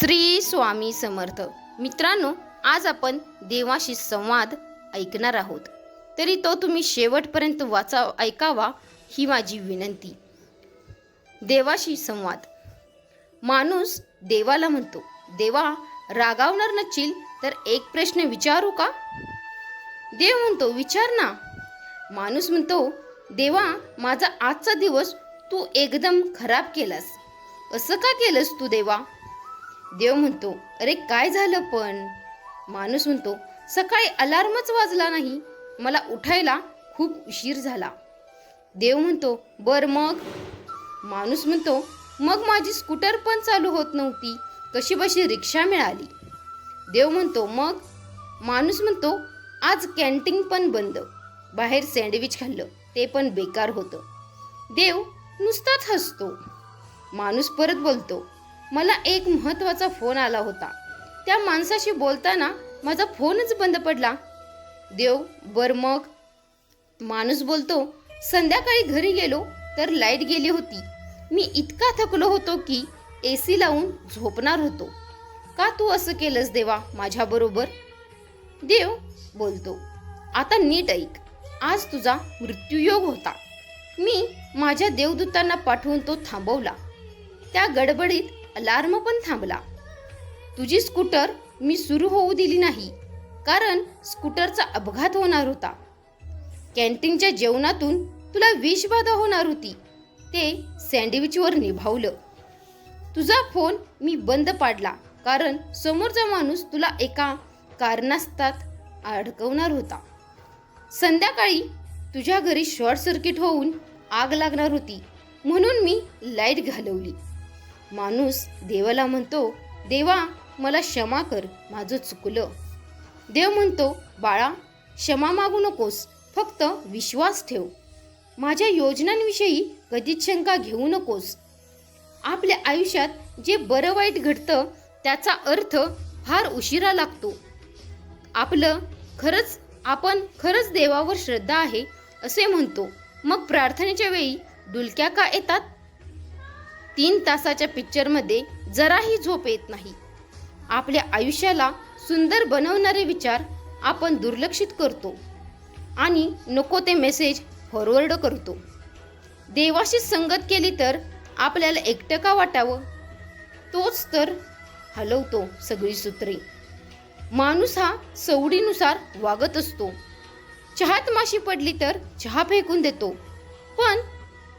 श्री स्वामी समर्थ. मित्रांनो आज आपण देवाशी संवाद ऐकणार आहोत. तरी तो तुम्ही शेवटपर्यंत वाचा ऐकावा ही माझी विनंती. देवाशी संवाद. माणूस देवाला म्हणतो देवा रागावणार नसशील तर एक प्रश्न विचारू का? देव म्हणतो विचार ना. माणूस म्हणतो देवा माझा आजचा दिवस तू एकदम खराब केलास. असं का केलंस तू देवा? देव म्हणतो अरे काय झालं पण? माणूस म्हणतो सकाळी अलार्मच वाजला नाही. मला उठायला खूप उशीर झाला. देव म्हणतो बर मग? माणूस म्हणतो मग माझी स्कूटर पण चालू होत नव्हती. कशी बशी रिक्षा मिळाली? देव म्हणतो मग? माणूस म्हणतो आज कॅन्टीन पण बंद. बाहेर सँडविच खाल्लं. ते पण बेकार होतं. देव नुसताच हसतो. माणूस परत बोलतो मला एक महत्त्वाचा फोन आला होता. त्या माणसाशी बोलताना माझा फोनच बंद पडला. देव बर मग? माणूस बोलतो संध्याकाळी घरी गेलो तर लाइट गेली होती. मी इतका थकलो होतो की ए सी लावून झोपणार होतो. का तू असं केलंस देवा माझ्याबरोबर देव बोलतो आता नीट ऐक. आज तुझा मृत्यूयोग होता. मी माझ्या देवदूतांना पाठवून तो थांबवला. त्या गडबडीत अलार्म पण थांबला. तुझी स्कूटर मी सुरू होऊ दिली नाही कारण स्कूटरचा अपघात होणार होता. कॅन्टीनच्या जेवणातून तुला विषबाधा होणार होती. ते सँडविचवर निभावलं. तुझा फोन मी बंद पाडला कारण समोरचा माणूस तुला एका कारणास्तात अडकवणार होता. संध्याकाळी तुझ्या घरी शॉर्ट सर्किट होऊन आग लागणार होती म्हणून मी लाइट घालवली. माणूस देवाला म्हणतो देवा मला क्षमा कर माझं चुकलं. देव म्हणतो बाळा क्षमा मागू नकोस फक्त विश्वास ठेव. माझ्या योजनांविषयी कधीच शंका घेऊ नकोस. आपल्या आयुष्यात जे बरं वाईट घडतं त्याचा अर्थ फार उशिरा लागतो. आपलं खरंच आपण खरंच देवावर श्रद्धा आहे असे म्हणतो. मग प्रार्थनेच्या वेळी डुलक्या का येतात? तीन तासाच्या पिक्चरमध्ये जराही झोप येत नाही. आपल्या आयुष्याला सुंदर बनवणारे विचार आपण दुर्लक्षित करतो आणि नको ते मेसेज फॉरवर्ड करतो. देवाशी संगत केली तर आपल्याला एकटं का वाटावं? तोच तर हलवतो सगळी सूत्रे. माणूस हा सवडीनुसार वागत असतो. चहात माशी पडली तर चहा फेकून देतो. पण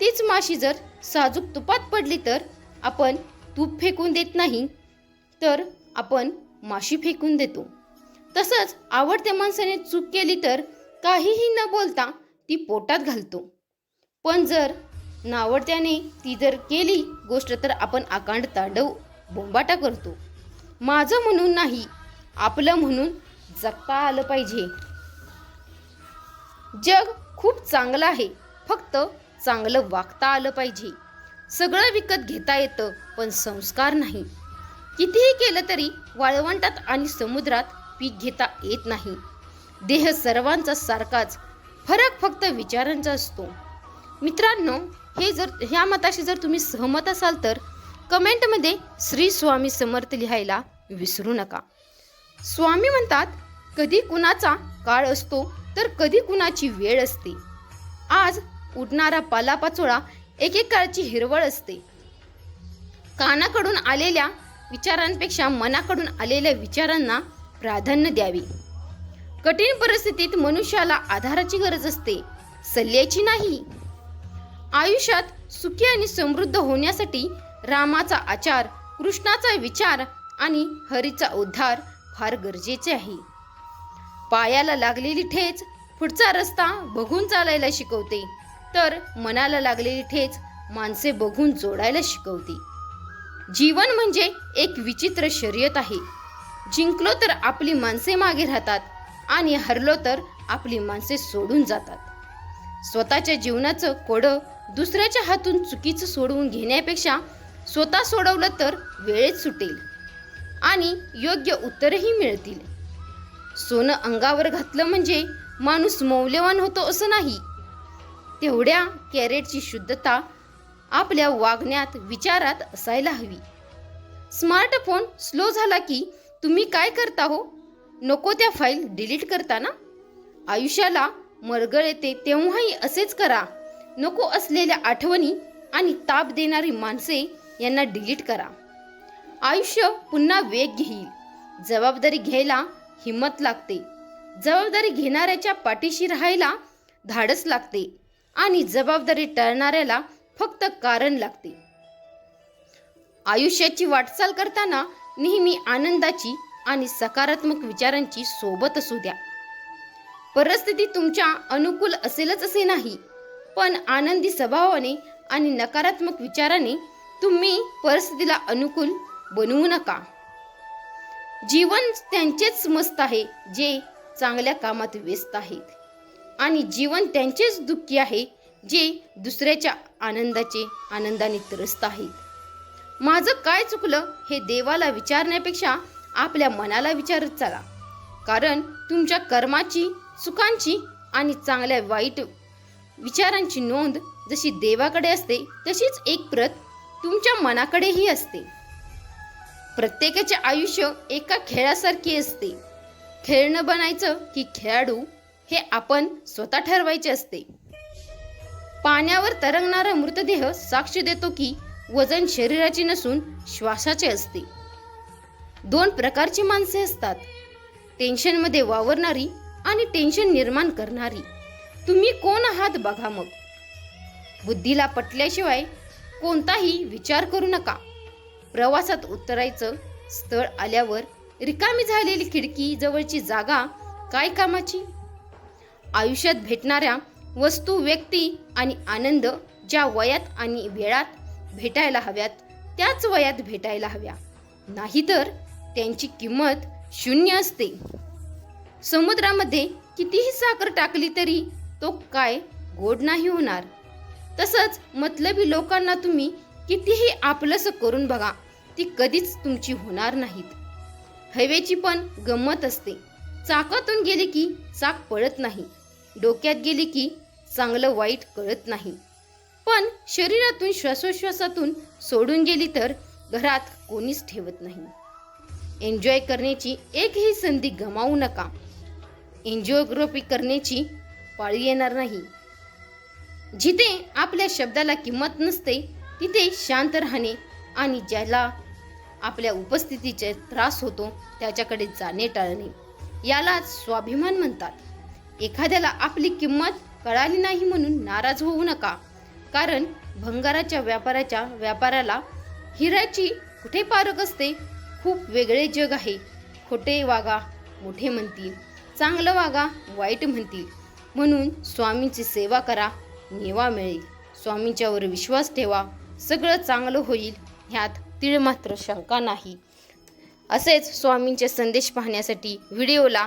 तीच माशी जर साजूक तुपात पडली तर आपण तूप फेकून देत नाही तर आपण माशी फेकून देतो. तसंच आवडत्या माणसाने चूक केली तर काहीही न बोलता ती पोटात घालतो. पण जर नावडत्याने ती जर केली गोष्ट तर आपण आकांड तांडव बोंबाटा करतो. माझं म्हणून नाही आपलं म्हणून जगता आलं पाहिजे. जग खूप चांगलं आहे फक्त चांगलं वागता आलं पाहिजे. सगळं विकत घेता येतं पण संस्कार नाही. कितीही केलं तरी वाळवंटात आणि समुद्रात पीक घेता येत नाही. देह सर्वांचा सारखाच फरक फक्त विचारांचा असतो. मित्रांनो हे जर ह्या मताशी जर तुम्ही सहमत असाल तर कमेंटमध्ये श्री स्वामी समर्थ लिहायला विसरू नका. स्वामी म्हणतात कधी कुणाचा काळ असतो तर कधी कुणाची वेळ असते. आज उडणारा पालापाचोळा एकेकाळची हिरवळ असते. कानाकडून आलेल्या विचारांपेक्षा मनाकडून आलेल्या विचारांना प्राधान्य द्यावे. कठीण परिस्थितीत मनुष्याला आधाराची गरज असते सल्ल्याची नाही. आयुष्यात सुखी आणि समृद्ध होण्यासाठी रामाचा आचार कृष्णाचा विचार आणि हरीचा उद्धार फार गरजेचे आहे. पायाला लागलेली ठेच पुढचा रस्ता बघून चालायला शिकवते. तर मनाला लागलेली ठेच माणसे बघून जोडायला शिकवते. जीवन म्हणजे एक विचित्र शर्यत आहे. जिंकलो तर आपली माणसे मागे राहतात आणि हरलो तर आपली माणसे सोडून जातात. स्वतःच्या जीवनाचं कोडं दुसऱ्याच्या हातून चुकीचं सोडवून घेण्यापेक्षा स्वतः सोडवलं तर वेळेत सुटेल आणि योग्य उत्तरही मिळतील. सोनं अंगावर घातलं म्हणजे माणूस मौल्यवान होतो असं नाही. तेवढ्या कॅरेटची शुद्धता आपल्या वागण्यात विचारात असायला हवी. स्मार्टफोन स्लो झाला की तुम्ही काय करता हो? नको त्या फाईल डिलीट करता ना आयुष्याला मरगळ येते तेव्हाही असेच करा. नको असलेल्या आठवणी आणि ताप देणारी माणसे यांना डिलीट करा. आयुष्य पुन्हा वेग घेईल. जबाबदारी घ्यायला हिंमत लागते. जबाबदारी घेणाऱ्याच्या पाठीशी राहायला धाडस लागते. आणि जबाबदारी टळणाऱ्याला फक्त कारण लागते. आयुष्याची वाटचाल करताना नेहमी आनंदाची आणि सकारात्मक विचारांची सोबत असू द्या. परिस्थिती तुमच्या अनुकूल असेलच असे नाही पण आनंदी स्वभावाने आणि नकारात्मक विचाराने तुम्ही परिस्थितीला अनुकूल बनवू नका. जीवन त्यांचेच मस्त आहे जे चांगल्या कामात व्यस्त आहेत. आणि जीवन त्यांचेच दुःखी आहे जे दुसऱ्याच्या आनंदाचे आनंदाने त्रस्त आहेत. माझं काय चुकलं हे देवाला विचारण्यापेक्षा आपल्या मनाला विचारत चला. कारण तुमच्या कर्माची चुकांची आणि चांगल्या वाईट विचारांची नोंद जशी देवाकडे असते तशीच एक प्रत तुमच्या मनाकडेही असते. प्रत्येकाचे आयुष्य एका खेळासारखे असते. खेळणं बनायचं की खेळाडू हे आपण स्वतः ठरवायचे असते. पाण्यावर तरंगणारा मृतदेह साक्ष देतो की वजन शरीराचे नसून श्वासाचे असते. दोन प्रकारची माणसे असतात. टेन्शनमध्ये वावरणारी आणि टेन्शन निर्माण करणारी. तुम्ही कोण आहात बघा मग. बुद्धीला पटल्याशिवाय कोणताही विचार करू नका. प्रवासात उतरायचं स्थळ आल्यावर रिकामी झालेली खिडकी जवळची जागा काय कामाची? आयुष्यात भेटणाऱ्या वस्तू व्यक्ती आणि आनंद ज्या वयात आणि वेळात भेटायला हव्यात त्याच वयात भेटायला हव्या. नाहीतर त्यांची किंमत शून्य असते. समुद्रामध्ये कितीही साखर टाकली तरी तो काय गोड नाही होणार. तसंच मतलबी लोकांना तुम्ही कितीही आपलंसं करून बघा ती कधीच तुमची होणार नाहीत. हवेची पण गंमत असते. चाकातून गेली की चाक पळत नाही. डोक्यात गेली की चांगलं वाईट कळत नाही. पण शरीरातून श्वासोश्वासातून सोडून गेली तर घरात कोणीच ठेवत नाही. एन्जॉय करण्याची एकही संधी गमावू नका. एन्जिओग्राफी करण्याची पाळी येणार नाही. जिथे आपल्या शब्दाला किंमत नसते तिथे शांत राहणे आणि ज्याला आपल्या उपस्थितीचे त्रास होतो त्याच्याकडे जाणे टाळणे यालाच स्वाभिमान म्हणतात. एखाद्याला आपली किंमत कळाली नाही म्हणून नाराज होऊ नका. कारण भंगाराच्या व्यापाराच्या व्यापाराला हिऱ्याची कुठे पारख असते? खूप वेगळे जग आहे. खोटे वागा मोठे म्हणतील. चांगलं वागा वाईट म्हणतील. म्हणून स्वामींची सेवा करा नेवा मिळेल. स्वामींच्यावर विश्वास ठेवा. सगळं चांगलं होईल ह्यात तीळ मात्र शंका नाही. असेच स्वामींचे संदेश पाहण्यासाठी व्हिडिओला